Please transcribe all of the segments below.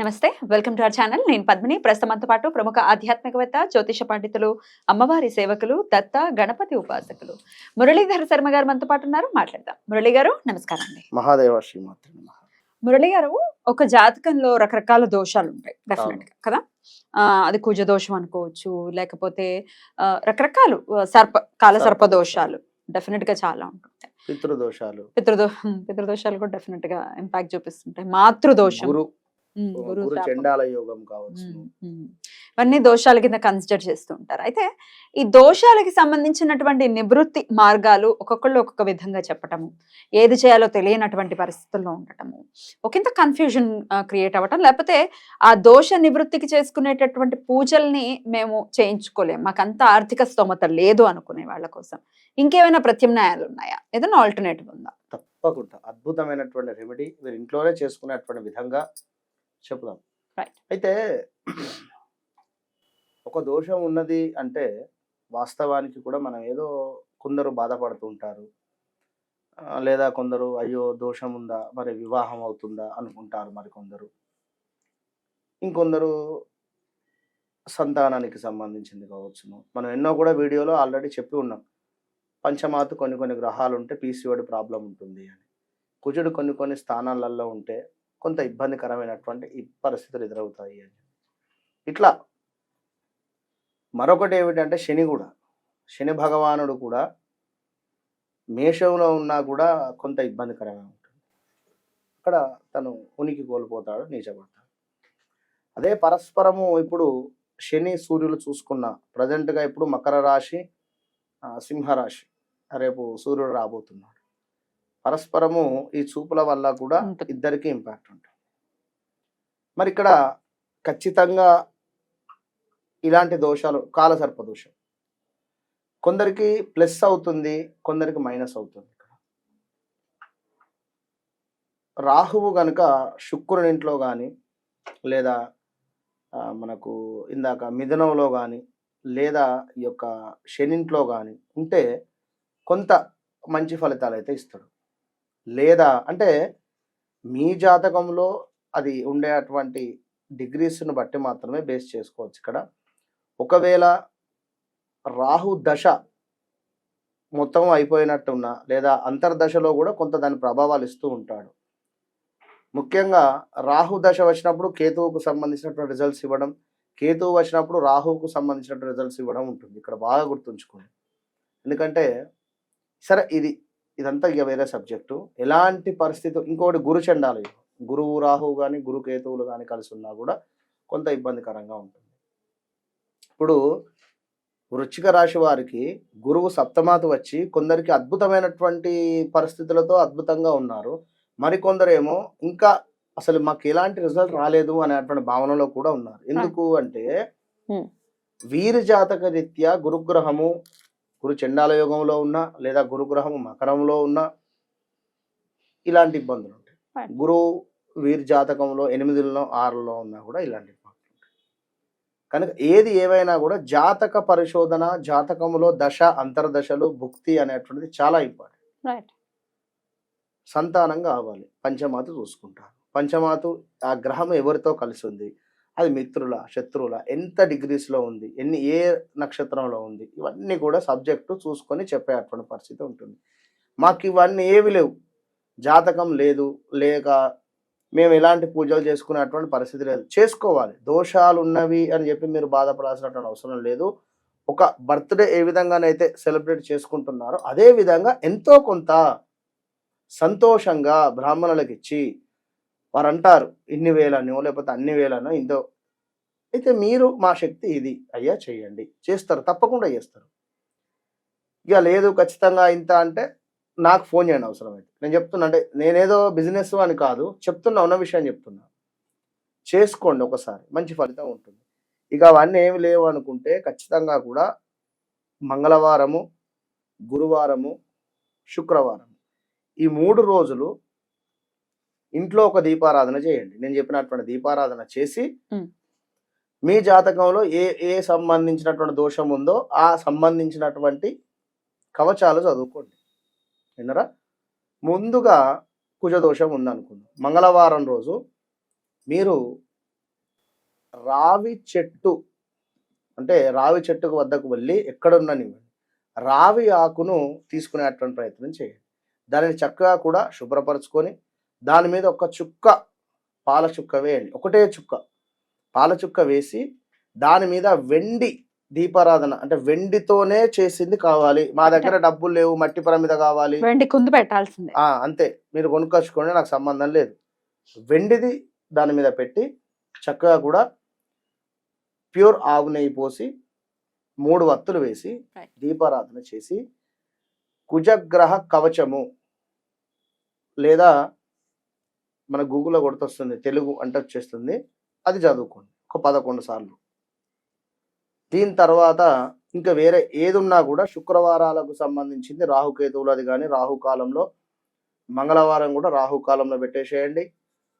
నమస్తే welcome to our channel. నేను పద్మిని. ప్రస్తుతంతో పాటు ప్రముఖ ఆధ్యాత్మికవేత్త జ్యోతిష పండితులు అమ్మవారి సేవకులు దత్త గణపతి ఉపాసకులు మురళీధర్ శర్మ గారు మనతో పాటు ఉన్నారు. మాట్లాడదాం. మురళి గారు నమస్కారం అండి. మహాదేవ. మురళి గారు ఒక జాతకంలో రకరకాల దోషాలు ఉంటాయి డెఫినెట్గా కదా? అది కుజ దోషం అనుకోవచ్చు లేకపోతే రకరకాలు సర్ప కాల సర్ప సర్ప దోషాలు డెఫినెట్గా చాలా ఉంటుంటాయి పితృదోషాలు. పితృదో పితృదోషాలు కూడా డెఫినెట్గా ఇంపాక్ట్ చూపిస్తుంటాయి. మాతృదోషం. గురు. చండాల యోగం కావచ్చు. ఇవన్నీ దోషాల కింద కన్సిడర్ చేస్తూ ఉంటారు అయితే ఈ దోషాలకి సంబంధించినటువంటి నివృత్తి మార్గాలు ఒక్కొక్కళ్ళు ఒక్కొక్క విధంగా చెప్పటము ఏది చేయాలో తెలియనటువంటి పరిస్థితుల్లో ఉండటము ఒకంత కన్ఫ్యూజన్ క్రియేట్ అవ్వటం లేకపోతే ఆ దోష నివృత్తికి చేసుకునేటటువంటి పూజల్ని మేము చేయించుకోలేం. మాకంత ఆర్థిక స్తోమత లేదు అనుకునే వాళ్ళ కోసం. ఇంకేమైనా ప్రత్యామ్నాయాలు ఉన్నాయా? ఏదైనా ఆల్టర్నేటివ్ ఉందా? తప్పకుండా. అద్భుతమైనటువంటి రెమెడీ మీరు ఇంట్లోనే చేసుకునేటువంటి విధంగా Right. అయితే ఒక దోషం ఉన్నది అంటే వాస్తవానికి కూడా మనం ఏదో కొందరు బాధపడుతూ ఉంటారు. లేదా కొందరు అయ్యో దోషం ఉందా మరి వివాహం అవుతుందా అనుకుంటారు మరి కొందరు. ఇంకొందరు సంతానానికి సంబంధించింది కావచ్చును. మనం ఎన్నో కూడా వీడియోలో ఆల్రెడీ చెప్పి ఉన్నాం. పంచమాత కొన్ని కొన్ని గ్రహాలు ఉంటే పీసీఓడి ప్రాబ్లం ఉంటుంది అని. కుజుడు కొన్ని కొన్ని స్థానాలలో ఉంటే కొంత ఇబ్బందికరమైనటువంటి ఈ పరిస్థితులు ఎదురవుతాయి అని ఇట్లా మరొకటి ఏమిటంటే శని కూడా శని భగవానుడు కూడా మేషంలో ఉన్నా కూడా కొంత ఇబ్బందికరంగా ఉంటుంది. అక్కడ తను ఉనికి కోల్పోతాడు నీచబడతాడు అదే పరస్పరము ఇప్పుడు శని సూర్యులు చూసుకున్న ప్రజెంట్గా ఇప్పుడు మకర రాశి సింహరాశి రేపు సూర్యుడు రాబోతున్నాడు. పరస్పరము ఈ చూపుల వల్ల కూడా. ఇద్దరికి ఇంపాక్ట్ ఉంటుంది. మరి ఇక్కడ ఖచ్చితంగా ఇలాంటి దోషాలు కాలసర్ప దోషం. కొందరికి ప్లస్ అవుతుంది కొందరికి మైనస్ అవుతుంది ఇక్కడ. రాహువు గనుక శుక్రుని ఇంట్లో కానీ లేదా మనకు ఇందాక మిథునంలో కానీ లేదా ఈ యొక్క శనింట్లో కానీ ఉంటే కొంత మంచి ఫలితాలు అయితే ఇస్తాడు. లేదా అంటే మీ జాతకంలో అది ఉండేటువంటి డిగ్రీస్ను బట్టి మాత్రమే బేస్ చేసుకోవచ్చు ఇక్కడ. ఒకవేళ రాహు దశ మొత్తం అయిపోయినట్టున్నా లేదా అంతర్దశలో కూడా కొంత దాని ప్రభావాలు ఇస్తూ ఉంటాడు. ముఖ్యంగా రాహు దశ వచ్చినప్పుడు కేతువుకు సంబంధించినటువంటి రిజల్ట్స్ ఇవ్వడం కేతువు వచ్చినప్పుడు రాహువుకు సంబంధించినటువంటి రిజల్ట్స్ ఇవ్వడం ఉంటుంది. ఇక్కడ బాగా గుర్తుంచుకోండి. ఎందుకంటే సరే ఇది ఇదంతా ఇక వేరే సబ్జెక్టు ఎలాంటి పరిస్థితి ఇంకొకటి గురు చండాలి గురువు రాహువు కానీ గురు కేతువులు కానీ కలిసి ఉన్నా కూడా కొంత ఇబ్బందికరంగా ఉంటుంది. ఇప్పుడు వృశ్చిక రాశి వారికి గురువు సప్తమాత వచ్చి కొందరికి అద్భుతమైనటువంటి పరిస్థితులతో అద్భుతంగా ఉన్నారు. మరికొందరేమో ఇంకా అసలు మాకు ఎలాంటి రిజల్ట్ రాలేదు అనేటువంటి భావనలో కూడా ఉన్నారు. ఎందుకు అంటే. వీరి జాతక రీత్యా గురుగ్రహము గురు చండాల యోగంలో ఉన్నా లేదా గురుగ్రహము మకరంలో ఉన్నా ఇలాంటి ఇబ్బందులు ఉంటాయి. గురువు వీరి జాతకంలో ఎనిమిదిలో ఆరులో ఉన్నా కూడా ఇలాంటి ఇబ్బందులు ఉంటాయి. కనుక ఏది ఏమైనా కూడా జాతక పరిశోధన జాతకములో దశ అంతర్దశలు భుక్తి అనేటువంటిది చాలా ఇంపార్టెంట్. రైట్. సంతానం కావాలి పంచమాత చూసుకుంటారు. పంచమాత ఆ గ్రహం ఎవరితో కలిసి ఉంది? అది మిత్రుల శత్రువుల ఎంత డిగ్రీస్లో ఉంది ఎన్ని ఏ నక్షత్రంలో ఉంది ఇవన్నీ కూడా సబ్జెక్టు చూసుకొని చెప్పేటువంటి పరిస్థితి ఉంటుంది. మాకు ఇవన్నీ ఏవి లేవు. జాతకం లేదు లేక మేము ఎలాంటి పూజలు చేసుకునేటువంటి పరిస్థితి లేదు. చేసుకోవాలి. దోషాలు ఉన్నవి అని చెప్పి మీరు బాధపడాల్సినటువంటి అవసరం లేదు. ఒక బర్త్డే ఏ విధంగానైతే సెలబ్రేట్ చేసుకుంటున్నారో అదే విధంగా ఎంతో కొంత సంతోషంగా బ్రాహ్మణులకు ఇచ్చి వారు అంటారు ఇన్ని వేలనో లేకపోతే అన్ని వేలనో ఇంతో అయితే మీరు మా శక్తి ఇది. అయ్యా చేయండి. చేస్తారు. తప్పకుండా చేస్తారు. ఇక లేదు ఖచ్చితంగా ఇంత అంటే నాకు ఫోన్ చేయండి అవసరం అయితే నేను చెప్తున్నా అంటే నేనేదో బిజినెస్ అని కాదు చెప్తున్నా ఉన్న విషయం చెప్తున్నా. చేసుకోండి ఒకసారి. మంచి ఫలితం ఉంటుంది. ఇక అవన్నీ ఏమి లేవు అనుకుంటే ఖచ్చితంగా కూడా మంగళవారము గురువారము శుక్రవారం ఈ మూడు రోజులు ఇంట్లో ఒక దీపారాధన చేయండి. నేను చెప్పినటువంటి దీపారాధన చేసి మ్. జాతకంలో ఏ ఏ సంబంధించినటువంటి దోషం ఉందో ఆ సంబంధించినటువంటి కవచాలు చదువుకోండి. విన్నరా? ముందుగా కుజదోషం ఉందనుకుందాం. మంగళవారం రోజు మీరు రావి చెట్టు అంటే రావి చెట్టుకు వద్దకు వెళ్ళి ఎక్కడున్ననివ్వండి. రావి ఆకును తీసుకునేటువంటి ప్రయత్నం చేయండి. దానిని చక్కగా కూడా శుభ్రపరచుకొని దాని మీద ఒక చుక్క పాల చుక్క వేయండి. ఒకటే చుక్క. పాల చుక్క వేసి దాని మీద వెండి దీపారాధన అంటే వెండితోనే చేసింది కావాలి. మా దగ్గర డబ్బులు లేవు మట్టి ప్రమిద కావాలి. వెండి కుందు పెట్టాల్సిందే. అంతే. మీరు కొనుక్కొచ్చుకోండి నాకు సంబంధం లేదు. వెండిది దాని మీద పెట్టి చక్కగా కూడా ప్యూర్ ఆవు నెయ్యి పోసి మూడు వత్తులు వేసి. దీపారాధన చేసి కుజగ్రహ కవచము లేదా మన గూగుల్లో కొడుతొస్తుంది తెలుగు అంటే వచ్చేస్తుంది. అది చదువుకోండి ఒక పదకొండు సార్లు. దీని తర్వాత ఇంకా వేరే ఏది ఉన్నా కూడా శుక్రవారాలకు సంబంధించింది రాహుకేతువులది కానీ రాహుకాలంలో మంగళవారం కూడా రాహుకాలంలో పెట్టేసేయండి.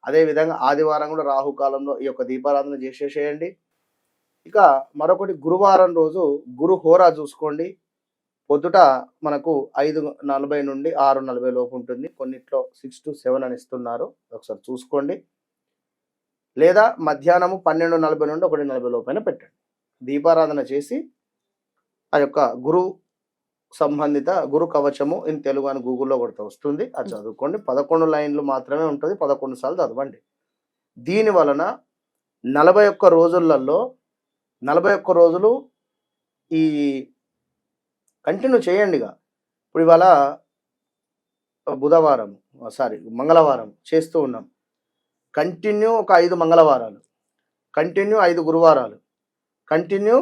అదేవిధంగా ఆదివారం కూడా రాహుకాలంలో ఈ యొక్క దీపారాధన చేసేసేయండి. ఇక మరొకటి గురువారం రోజు గురు హోరా చూసుకోండి. పొద్దుట మనకు ఐదు నలభై నుండి ఆరు నలభై లోపు ఉంటుంది. కొన్నిట్లో సిక్స్ టు సెవెన్ అని ఇస్తున్నారు. ఒకసారి చూసుకోండి. లేదా మధ్యాహ్నము పన్నెండు నలభై నుండి ఒకటి నలభై లోపైన పెట్టండి. దీపారాధన చేసి ఆ యొక్క గురు సంబంధిత గురు కవచము ఇన్ తెలుగు అని గూగుల్లో కొడితే వస్తుంది. అది చదువుకోండి. పదకొండు లైన్లు మాత్రమే ఉంటుంది. పదకొండు సార్లు చదవండి. దీని వలన నలభై ఒక్క రోజులలో నలభై ఒక్క రోజులు ఈ కంటిన్యూ చేయండి ఇక. ఇప్పుడు ఇవాళ బుధవారం సారీ మంగళవారం చేస్తూ ఉన్నాం. కంటిన్యూ ఒక ఐదు మంగళవారాలు. కంటిన్యూ ఐదు గురువారాలు. కంటిన్యూ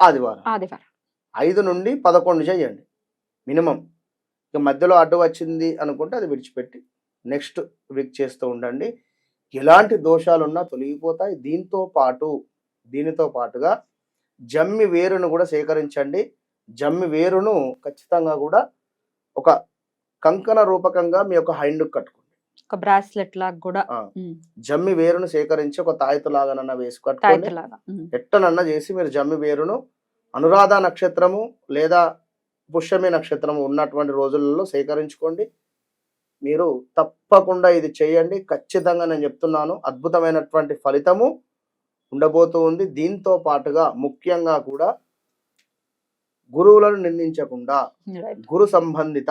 ఆదివారం. ఆదివారం. ఐదు నుండి పదకొండు చేయండి. మినిమం. ఇక మధ్యలో అడ్డు వచ్చింది అనుకుంటే అది విడిచిపెట్టి నెక్స్ట్ వీక్ చేస్తూ ఉండండి. ఎలాంటి దోషాలున్నా తొలగిపోతాయి. దీంతో పాటు దీనితో పాటుగా జమ్మి వేరును కూడా సేకరించండి. జమ్మి వేరును ఖచ్చితంగా కూడా ఒక కంకణ రూపకంగా మీ యొక్క హైండ్ కట్టుకోండి. ఒక బ్రాస్లెట్ లాగా కూడా. జమ్మి వేరును సేకరించి ఒక వేసి కట్టుకోండి తాయితు లాగా ఉమ్. ఎట్టనన్నా చేసి మీరు జమ్మి వేరును అనురాధ నక్షత్రము లేదా పుష్యమి నక్షత్రము ఉన్నటువంటి రోజులలో సేకరించుకోండి. మీరు తప్పకుండా ఇది చేయండి. ఖచ్చితంగా నేను చెప్తున్నాను అద్భుతమైనటువంటి ఫలితము ఉండబోతూ ఉంది. దీంతో పాటుగా ముఖ్యంగా కూడా గురువులను నిందించకుండా. గురు సంబంధిత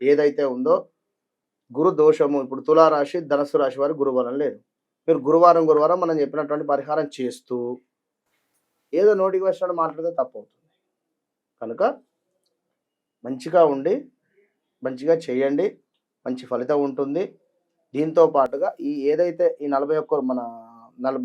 ఏదైతే ఉందో గురు దోషము ఇప్పుడు తులారాశి ధనస్సు రాశి వారి గురుబలం లేదు. మీరు గురువారం గురువారం మనం చెప్పినటువంటి పరిహారం చేస్తూ ఏదో నోటికి వచ్చినట్టు మాట్లాడితే తప్పవుతుంది. కనుక మంచిగా ఉండి మంచిగా చేయండి మంచి ఫలితం ఉంటుంది. దీంతో పాటుగా ఈ ఏదైతే ఈ నలభై ఒక్క మన నలభై